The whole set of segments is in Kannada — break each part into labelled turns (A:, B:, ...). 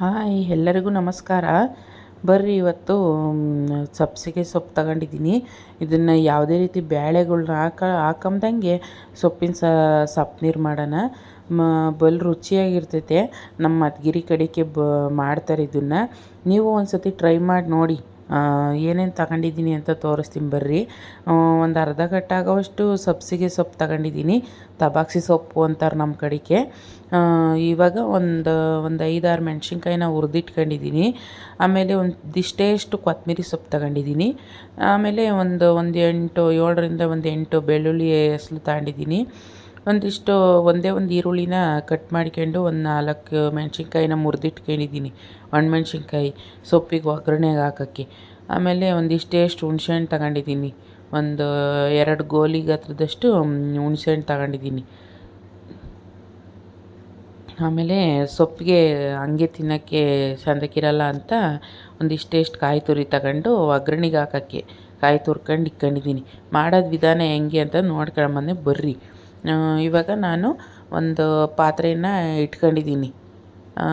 A: ಹಾಯ್, ಎಲ್ಲರಿಗೂ ನಮಸ್ಕಾರ. ಬರ್ರಿ, ಇವತ್ತು ಸಬ್ಸಿಗೆ ಸೊಪ್ಪು ತಗೊಂಡಿದ್ದೀನಿ. ಇದನ್ನು ಯಾವುದೇ ರೀತಿ ಬೇಳೆಗಳ್ನ ಹಾಕ ಹಾಕಂದಂಗೆ ಸೊಪ್ಪಿನ ನೀರು ಮಾಡೋಣ. ಮ, ಬಲ್ ರುಚಿಯಾಗಿರ್ತೈತೆ. ನಮ್ಮ ಮದ್ಗಿರಿ ಕಡೆಗೆ ಬ, ಮಾಡ್ತಾರೆ ಇದನ್ನು. ನೀವು ಒಂದು ಸತಿ ಟ್ರೈ ಮಾಡಿ ನೋಡಿ. ಏನೇನು ತಗೊಂಡಿದ್ದೀನಿ ಅಂತ ತೋರಿಸ್ತೀನಿ ಬರ್ರಿ. ಒಂದು ಅರ್ಧ ಗಂಟಾಗೋವಷ್ಟು ಸಬ್ಸಿಗೆ ಸೊಪ್ಪು ತಗೊಂಡಿದ್ದೀನಿ. ತಬಾಕ್ಸಿ ಸೊಪ್ಪು ಅಂತಾರೆ ನಮ್ಮ ಕಡೆಗೆ. ಇವಾಗ ಒಂದು ಒಂದು ಐದಾರು ಮೆಣಸಿನ್ಕಾಯಿನ ಹುರಿದಿಟ್ಕೊಂಡಿದ್ದೀನಿ ಆಮೇಲೆ ಒಂದಿಷ್ಟೇಷ್ಟು ಕೊತ್ತಂಬರಿ ಸೊಪ್ಪು ತಗೊಂಡಿದ್ದೀನಿ ಆಮೇಲೆ ಒಂದು ಒಂದು ಎಂಟು, ಏಳರಿಂದ ಒಂದು ಎಂಟು ಬೆಳ್ಳುಳ್ಳಿ ಹೆಸಲು ತಗೊಂಡಿದ್ದೀನಿ ಒಂದಿಷ್ಟು ಒಂದೇ ಒಂದು ಈರುಳ್ಳಿನ ಕಟ್ ಮಾಡ್ಕೊಂಡು ಒಂದು ನಾಲ್ಕು ಮೆಣಸಿನ್ಕಾಯಿನ ಮುರಿದಿಟ್ಕೊಂಡಿದ್ದೀನಿ. ಒಣಮೆಣ್ಸಿನ್ಕಾಯಿ ಸೊಪ್ಪಿಗೆ ಒಗ್ಗರಣೆಗೆ ಹಾಕೋಕ್ಕೆ. ಆಮೇಲೆ ಒಂದಿಷ್ಟೇಷ್ಟು ಹುಣ್ಸೆಹಣ್ಣು ತಗೊಂಡಿದ್ದೀನಿ. ಒಂದು ಎರಡು ಗೋಲಿ ಗಾತ್ರದಷ್ಟು ಹುಣ್ಸೆಹಣ್ಣು ತಗೊಂಡಿದ್ದೀನಿ. ಆಮೇಲೆ ಸೊಪ್ಪಿಗೆ ಹಂಗೆ ತಿನ್ನೋಕ್ಕೆ ಚೆಂದಕ್ಕಿರಲ್ಲ ಅಂತ ಒಂದಿಷ್ಟೇಷ್ಟು ಕಾಯಿ ತುರಿ ತಗೊಂಡು ಒಗ್ಗರಣೆಗೆ ಹಾಕೋಕ್ಕೆ. ಕಾಯಿ ತುರ್ಕೊಂಡು ಇಟ್ಕೊಂಡಿದ್ದೀನಿ. ಮಾಡೋದು ವಿಧಾನ ಹೆಂಗೆ ಅಂತ ನೋಡ್ಕೊಂಬಂದೆ ಬರ್ರಿ. ಇವಾಗ ನಾನು ಒಂದು ಪಾತ್ರೆನ ಇಟ್ಕೊಂಡಿದ್ದೀನಿ.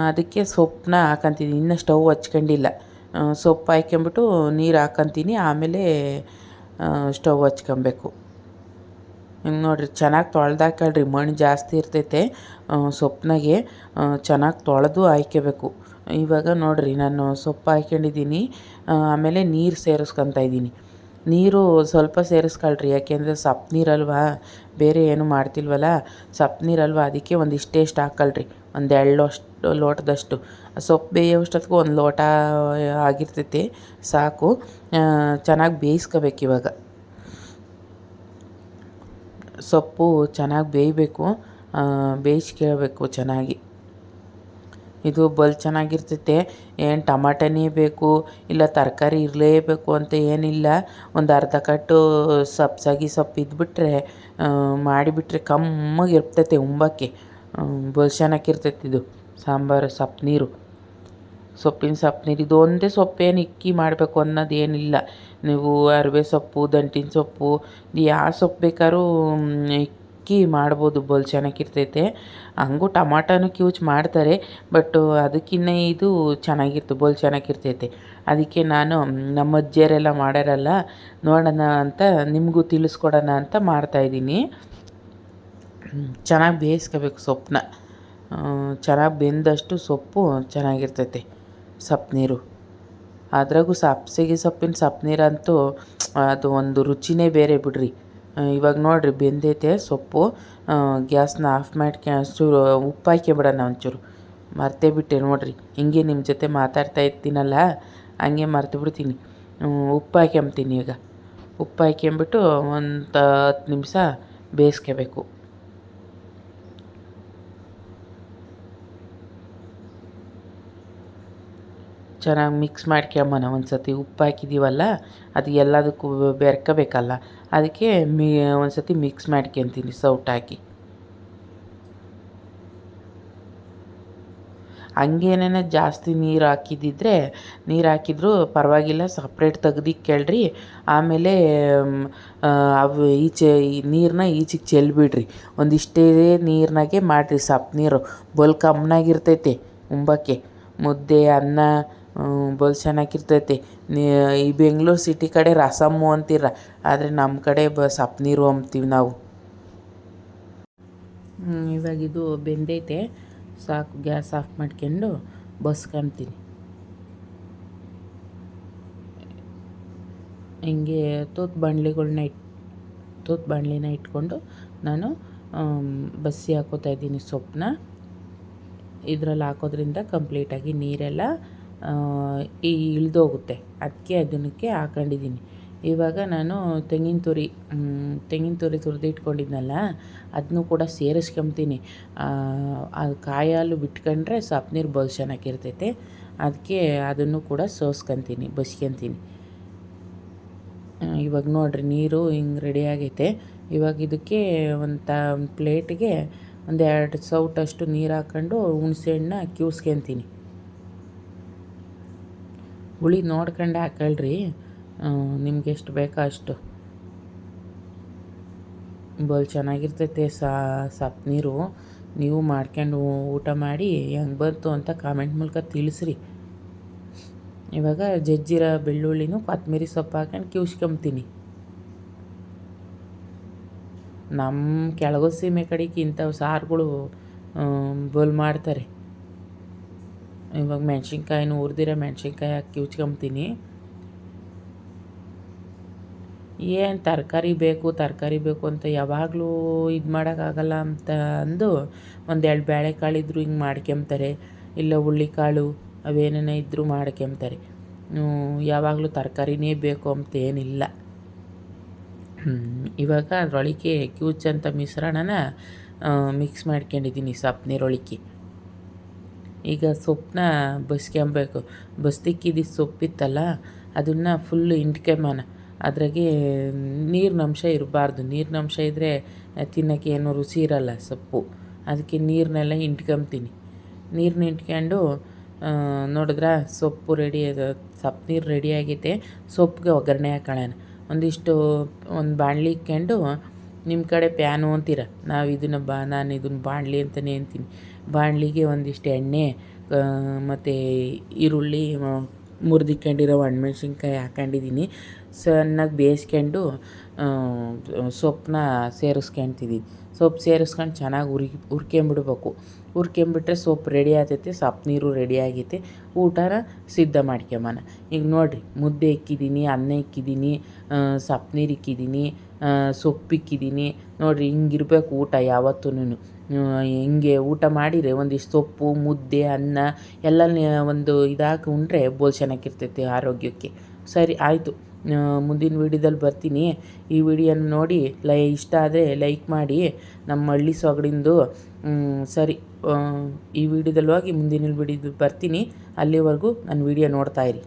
A: ಅದಕ್ಕೆ ಸೊಪ್ಪನ್ನ ಹಾಕಂತೀನಿ ಇನ್ನೂ ಸ್ಟವ್ ಹಚ್ಕೊಂಡಿಲ್ಲ. ಸೊಪ್ಪು ಹಾಕ್ಕೊಂಬಿಟ್ಟು ನೀರು ಹಾಕಂತೀನಿ. ಆಮೇಲೆ ಸ್ಟವ್ ಹಚ್ಕೊಬೇಕು. ಹಿಂಗೆ ನೋಡಿರಿ, ಚೆನ್ನಾಗಿ ತೊಳೆದಾಕಳ್ರಿ. ಮಣ್ಣು ಜಾಸ್ತಿ ಇರ್ತೈತೆ. ಸೊಪ್ಪನಾಗೆ ಚೆನ್ನಾಗಿ ತೊಳೆದು ಹಾಯ್ಕೋಬೇಕು ಇವಾಗ ನೋಡಿರಿ, ನಾನು ಸೊಪ್ಪು ಹಾಕ್ಕೊಂಡಿದ್ದೀನಿ ಆಮೇಲೆ ನೀರು ಸೇರಿಸ್ಕೊತಾ ಇದ್ದೀನಿ. ನೀರು ಸ್ವಲ್ಪ ಸೇರಿಸ್ಕೊಳ್ರಿ, ಯಾಕೆಂದರೆ ಸಪ್ಪು ನೀರಲ್ವಾ? ಬೇರೆ ಏನು ಮಾಡ್ತಿಲ್ವಲ್ಲ? ಸಪ್ಪು ನೀರಲ್ವ? ಅದಕ್ಕೆ ಒಂದು ಇಷ್ಟೇಷ್ಟು ಹಾಕಲ್ರಿ ಒಂದು ಎರಡು ಅಷ್ಟು, ಲೋಟದಷ್ಟು. ಸೊಪ್ಪು ಬೇಯೋಷ್ಟೊತ್ತಿಗೂ ಒಂದು ಲೋಟ ಆಗಿರ್ತೈತಿ, ಸಾಕು. ಚೆನ್ನಾಗಿ ಬೇಯಿಸ್ಕೋಬೇಕು ಇವಾಗ. ಸೊಪ್ಪು ಚೆನ್ನಾಗಿ ಬೇಯಬೇಕು. ಬೇಯಿಸ್ಕೇಳ್ಬೇಕು ಚೆನ್ನಾಗಿ. ಇದು ಬಲ್ ಚೆನ್ನಾಗಿರ್ತೈತೆ. ಏನು ಟಮಾಟನೇ ಬೇಕು, ಇಲ್ಲ ತರಕಾರಿ ಇರಲೇಬೇಕು ಅಂತ ಏನಿಲ್ಲ. ಒಂದು ಅರ್ಧ ಕಟ್ಟು ಸಬ್ಸಾಗಿ ಸೊಪ್ಪು ಇದ್ಬಿಟ್ರೆ ಮಾಡಿಬಿಟ್ರೆ ಕಮ್ಮಾಗಿರ್ತೈತೆ ಇರ್ತೈತೆ ಉಂಬಕ್ಕೆ ಬಲ್ ಚೆನ್ನಾಗಿರ್ತೈತೆ ಇದು. ಸಾಂಬಾರು ಸೊಪ್ಪು ನೀರು. ಸೊಪ್ಪಿನ ಸೊಪ್ಪು ನೀರು. ಇದು ಒಂದೇ ಸೊಪ್ಪೇನು ಇಕ್ಕಿ ಮಾಡಬೇಕು ಅನ್ನೋದು ಏನಿಲ್ಲ. ನೀವು ಅರಿವೆ ಸೊಪ್ಪು, ದಂಟಿನ ಸೊಪ್ಪು ಯಾವ ಸೊಪ್ಪು ಬೇಕಾದ್ರೂ ಇಕ್ಕಿ ಮಾಡ್ಬೋದು ಬೋಲ್ ಚೆನ್ನಾಗಿರ್ತೈತೆ. ಹಂಗೂ ಟಮಾಟನೂ ಕ್ಯೂಚ್ ಮಾಡ್ತಾರೆ ಬಟ್ ಅದಕ್ಕಿಂತ ಇದು ಚೆನ್ನಾಗಿರ್ತು ಬೋಲ್ ಚೆನ್ನಾಗಿರ್ತೈತೆ. ಅದಕ್ಕೆ ನಾನು ನಮ್ಮ ಅಜ್ಜಿಯರೆಲ್ಲ ಮಾಡ್ಯಾರಲ್ಲ, ನೋಡೋಣ ಅಂತ, ನಿಮಗೂ ತಿಳಿಸ್ಕೊಡೋಣ ಅಂತ ಮಾಡ್ತಾಯಿದ್ದೀನಿ ಚೆನ್ನಾಗಿ ಬೇಯಿಸ್ಕೋಬೇಕು ಸೊಪ್ಪನ್ನ ಚೆನ್ನಾಗಿ ಬೆಂದಷ್ಟು ಸೊಪ್ಪು ಚೆನ್ನಾಗಿರ್ತೈತೆ, ಸೊಪ್ಪು ನೀರು. ಅದ್ರಾಗೂ ಸಬ್ಸಿಗೆ ಸೊಪ್ಪಿನ ಸೊಪ್ಪು ನೀರಂತೂ, ಅದು ಒಂದು ರುಚಿನೇ ಬೇರೆ ಬಿಡ್ರಿ. ಇವಾಗ ನೋಡಿರಿ ಬೆಂದೈತೆ, ಸೊಪ್ಪು ಗ್ಯಾಸ್ನ ಆಫ್ ಮಾಡ್ಕೆ ಚೂರು ಉಪ್ಪು ಹಾಕ್ಯಬಿಡೋಣ ಒಂಚೂರು. ಮರ್ತೇ ಬಿಟ್ಟೆ ನೋಡಿರಿ. ಹಿಂಗೆ ನಿಮ್ಮ ಜೊತೆ ಮಾತಾಡ್ತಾ ಇರ್ತೀನಲ್ಲ, ಹಂಗೆ ಮರ್ತು ಬಿಡ್ತೀನಿ. ಉಪ್ಪು ಹಾಕ್ಯಂಬ್ತೀನಿ ಈಗ. ಉಪ್ಪು ಹಾಕ್ಯಂಬಿಟ್ಟು ಒಂದು ಹತ್ತು ನಿಮಿಷ ಬೇಯಿಸ್ಕೋಬೇಕು. ಚೆನ್ನಾಗಿ ಮಿಕ್ಸ್ ಮಾಡ್ಕೊಂಬನ ಒಂದು ಸತಿ ಉಪ್ಪು ಹಾಕಿದ್ದೀವಲ್ಲ ಅದು ಎಲ್ಲದಕ್ಕೂ ಬೆರ್ಕಬೇಕಲ್ಲ. ಅದಕ್ಕೆ ಮಿ ಒಂದು ಸತಿ ಮಿಕ್ಸ್ ಮಾಡ್ಕೊತೀನಿ ಸೌಟ್ ಹಾಕಿ. ಹಂಗೇನೇ ಜಾಸ್ತಿ ನೀರು ಹಾಕಿದ್ದಿದ್ರೆ ನೀರು ಹಾಕಿದ್ರು ಪರವಾಗಿಲ್ಲ ಸಪ್ರೇಟ್ ತೆಗ್ದಿಕ್ಕೇಳ್ರಿ ಆಮೇಲೆ ಅವು ಈಚೆ ನೀರನ್ನ ಈಚೆಗೆ ಚೆಲ್ಬಿಡ್ರಿ. ಒಂದಿಷ್ಟೇ ನೀರಿನಾಗೆ ಮಾಡಿರಿ ಸಪ್ ನೀರು. ಬಲ್ ಕಮ್ಮನಾಗಿರ್ತೈತೆ ಉಂಬಕ್ಕೆ. ಮುದ್ದೆ, ಅನ್ನ ಬಲ್ ನೀ, ಈ ಬೆಂಗ್ಳೂರು ಸಿಟಿ ಕಡೆ ರಸಮ್ಮು ಅಂತೀರ, ಆದರೆ ನಮ್ಮ ಕಡೆ ಬ ಸಪ್ನೀರು ನೀರು ಅಂಬ್ತೀವಿ ನಾವು ಇವಾಗ ಇದು ಬೆಂದೈತೆ. ಸಾಕು, ಗ್ಯಾಸ್ ಆಫ್ ಮಾಡ್ಕೊಂಡು ಬಸ್ಕೊಂತೀನಿ ಹಿಂಗೆ ತೂತ್ ಬಂಡ್ಲಿಗಳನ್ನ ಇಟ್, ತೂತ್ ಬಾಣಲಿನ ಇಟ್ಕೊಂಡು ನಾನು ಬಸ್ಸಿ ಹಾಕೋತಾ ಇದ್ದೀನಿ ಸೊಪ್ಪನ್ನ ಇದರಲ್ಲಿ ಹಾಕೋದ್ರಿಂದ ಕಂಪ್ಲೀಟಾಗಿ ನೀರೆಲ್ಲ ಇಳಿದೋಗುತ್ತೆ. ಅದಕ್ಕೆ ಅದನ್ನಕ್ಕೆ ಹಾಕೊಂಡಿದ್ದೀನಿ. ಇವಾಗ ನಾನು ತೆಂಗಿನ ತುರಿ ತೆಂಗಿನ ತುರಿ ತುರಿದು ಇಟ್ಕೊಂಡಿದ್ನಲ್ಲ ಅದನ್ನೂ ಕೂಡ ಸೇರಿಸ್ಕೊಂತೀನಿ. ಅದು ಕಾಯಿ ಹಾಲು ಬಿಟ್ಕೊಂಡ್ರೆ ಸಪ್ ನೀರು ಬಲ್ ಚೆನ್ನಾಗಿರ್ತೈತೆ. ಅದಕ್ಕೆ ಅದನ್ನು ಕೂಡ ಸೋಸ್ಕೊತೀನಿ, ಬಸ್ಕೊಂತೀನಿ. ಇವಾಗ ನೋಡಿರಿ ನೀರು ಹಿಂಗೆ ರೆಡಿ ಆಗೈತೆ. ಇವಾಗ ಇದಕ್ಕೆ ಒಂದು ತ ಪ್ಲೇಟಿಗೆ ಒಂದು ಎರಡು ಸೌಟಷ್ಟು ನೀರು ಹಾಕ್ಕೊಂಡು ಹುಣ್ಸೆಹಣ್ಣ ಕಿವ್ಸ್ಕೊತೀನಿ ಹುಳಿ ನೋಡ್ಕೊಂಡು ಹಾಕಳ್ರಿ. ನಿಮ್ಗೆ ಎಷ್ಟು ಬೇಕೋ ಅಷ್ಟು. ಬಲ್ ಚೆನ್ನಾಗಿರ್ತೈತೆ ಸಪ್ ನೀರು. ನೀವು ಮಾಡ್ಕೊಂಡು ಊಟ ಮಾಡಿ ಹೆಂಗೆ ಬಂತು ಅಂತ ಕಾಮೆಂಟ್ ಮೂಲಕ ತಿಳಿಸ್ರಿ. ಇವಾಗ ಜಜ್ಜಿರೋ ಬೆಳ್ಳುಳ್ಳಿನೂ ಕೊತ್ತಂಬರಿ ಸೊಪ್ಪು ಹಾಕೊಂಡು ಕಿವ್ಸ್ಕೊಂಬ್ತೀನಿ. ನಮ್ಮ ಕೆಳಗೋ ಸೀಮೆ ಕಡೆಗೆ ಇಂಥವು ಸಾರುಗಳು ಬಲ್ ಮಾಡ್ತಾರೆ. ಇವಾಗ ಮೆಣ್ಸಿನ್ಕಾಯಿನ ಹುರಿದಿರೋ ಮೆಣ್ಸಿನ್ಕಾಯಿ ಹಾಕಿ ಉಚ್ಕೊಂಬ್ತೀನಿ ಏನು ತರಕಾರಿ ಬೇಕು ತರಕಾರಿ ಬೇಕು ಅಂತ ಯಾವಾಗಲೂ ಇದು ಮಾಡೋಕ್ಕಾಗಲ್ಲ ಅಂತ ಅಂದು ಒಂದೆರಡು ಇದ್ದರೂ ಹಿಂಗೆ ಮಾಡ್ಕೊಂಬ್ತಾರೆ. ಇಲ್ಲ ಹುಳ್ಳಿಕಾಳು ಅವೇನೇನೋ ಇದ್ದರೂ ಮಾಡ್ಕೊಂಬ್ತಾರೆ. ಯಾವಾಗಲೂ ತರಕಾರಿನೇ ಬೇಕು ಅಂತೇನಿಲ್ಲ ಇವಾಗ ಅದರೊಳಗೆ ಕ್ಯೂಚಂತ ಮಿಶ್ರಣನ ಮಿಕ್ಸ್ ಮಾಡ್ಕೊಂಡಿದ್ದೀನಿ ಸೊಪ್ಪು ನೀರೊಳಗೆ ಈಗ ಸೊಪ್ಪನ್ನ ಬಸ್ಕೊಬೇಕು ಬಸ್ತಿಕ್ಕಿದ್ದು ಸೊಪ್ಪಿತ್ತಲ್ಲ, ಅದನ್ನು ಫುಲ್ಲು ಹಿಂಡ್ಕೊಂಬನ ಅದ್ರಾಗೆ ನೀರಿನ ಅಂಶ ಇರಬಾರ್ದು. ನೀರಿನ ಅಂಶ ಇದ್ದರೆ ತಿನ್ನೋಕ್ಕೆ ಏನು ರುಚಿ ಇರಲ್ಲ ಸೊಪ್ಪು. ಅದಕ್ಕೆ ನೀರನ್ನೆಲ್ಲ ಹಿಂಡ್ಕೊಂತೀನಿ ನೀರನ್ನ ಹಿಂಡ್ಕೊಂಡು ನೋಡಿದ್ರೆ ಸೊಪ್ಪು ರೆಡಿ ಸೊಪ್ಪು ನೀರು ರೆಡಿ ಸೊಪ್ಪಿಗೆ ಒಗ್ಗರಣೆ ಹಾಕೊಳ್ಳೋಣ ಒಂದಿಷ್ಟು, ಒಂದು ಬಾಣಲಿ ಇಕ್ಕೊಂಡು ನಿಮ್ಮ ಕಡೆ ಪ್ಯಾನು ಅಂತೀರ? ನಾವು ಇದನ್ನು ಬಾ, ನಾನು ಇದನ್ನು ಬಾಣಲಿ ಅಂತಲೇ ಅಂತೀನಿ. ಬಾಣಲಿಗೆ ಒಂದಿಷ್ಟು ಎಣ್ಣೆ ಮತ್ತು ಈರುಳ್ಳಿ ಮುರಿದಿಕ್ಕೊಂಡಿರೋ ಒಣಮೆಣ್ಸಿನ್ಕಾಯಿ ಹಾಕೊಂಡಿದ್ದೀನಿ ಸಣ್ಣಗೆ ಬೇಯಿಸ್ಕೊಂಡು ಸೊಪ್ಪನ್ನ ಸೇರಿಸ್ಕೊಂತಿದ್ದೀನಿ ಸೊಪ್ಪು ಸೇರಿಸ್ಕೊಂಡು ಚೆನ್ನಾಗಿ ಉರಿ, ಹುರ್ಕೊಂಬಿಡ್ಬೇಕು. ಹುರ್ಕೊಂಬಿಟ್ರೆ ಸೊಪ್ಪು ರೆಡಿ ಆಗ್ತೈತೆ ಸೊಪ್ಪು ನೀರು ರೆಡಿ ಆಗೈತೆ. ಊಟನ ಸಿದ್ಧ ಮಾಡ್ಕೊಂಬನ. ಈಗ ನೋಡಿರಿ, ಮುದ್ದೆ ಇಕ್ಕಿದ್ದೀನಿ ಅನ್ನ ಇಕ್ಕಿದ್ದೀನಿ ಸೊಪ್ಪು ನೀರು ಇಕ್ಕಿದ್ದೀನಿ ಸೊಪ್ಪು ಇಕ್ಕಿದ್ದೀನಿ ನೋಡಿರಿ, ಹಿಂಗಿರ್ಬೇಕು ಊಟ ಯಾವತ್ತೂ ಹಿಂಗೆ ಊಟ ಮಾಡಿದರೆ ಒಂದಿಷ್ಟು ಸೊಪ್ಪು, ಮುದ್ದೆ, ಅನ್ನ ಎಲ್ಲ ಒಂದು ಇದಾಕಿ ಉಂಡ್ರೆ ಬೋಲ್ ಚೆನ್ನಾಗಿರ್ತೈತೆ ಆರೋಗ್ಯಕ್ಕೆ. ಸರಿ, ಆಯಿತು. ಮುಂದಿನ ವಿಡಿಯೋದಲ್ಲಿ ಬರ್ತೀನಿ. ಈ ವಿಡಿಯೋನ ನೋಡಿ, ಲೈ, ಇಷ್ಟ ಆದರೆ ಲೈಕ್ ಮಾಡಿ. ನಮ್ಮ ಹಳ್ಳಿ ಸೊಗಡಿಂದು ಸರಿ ಈ ವಿಡಿಯೋದಲ್ಲಿ ಹೋಗಿ ಮುಂದಿನ ವಿಡಿಯೋದಲ್ಲಿ ಬರ್ತೀನಿ. ಅಲ್ಲಿವರೆಗೂ ನನ್ನ ವಿಡಿಯೋ ನೋಡ್ತಾಯಿರಿ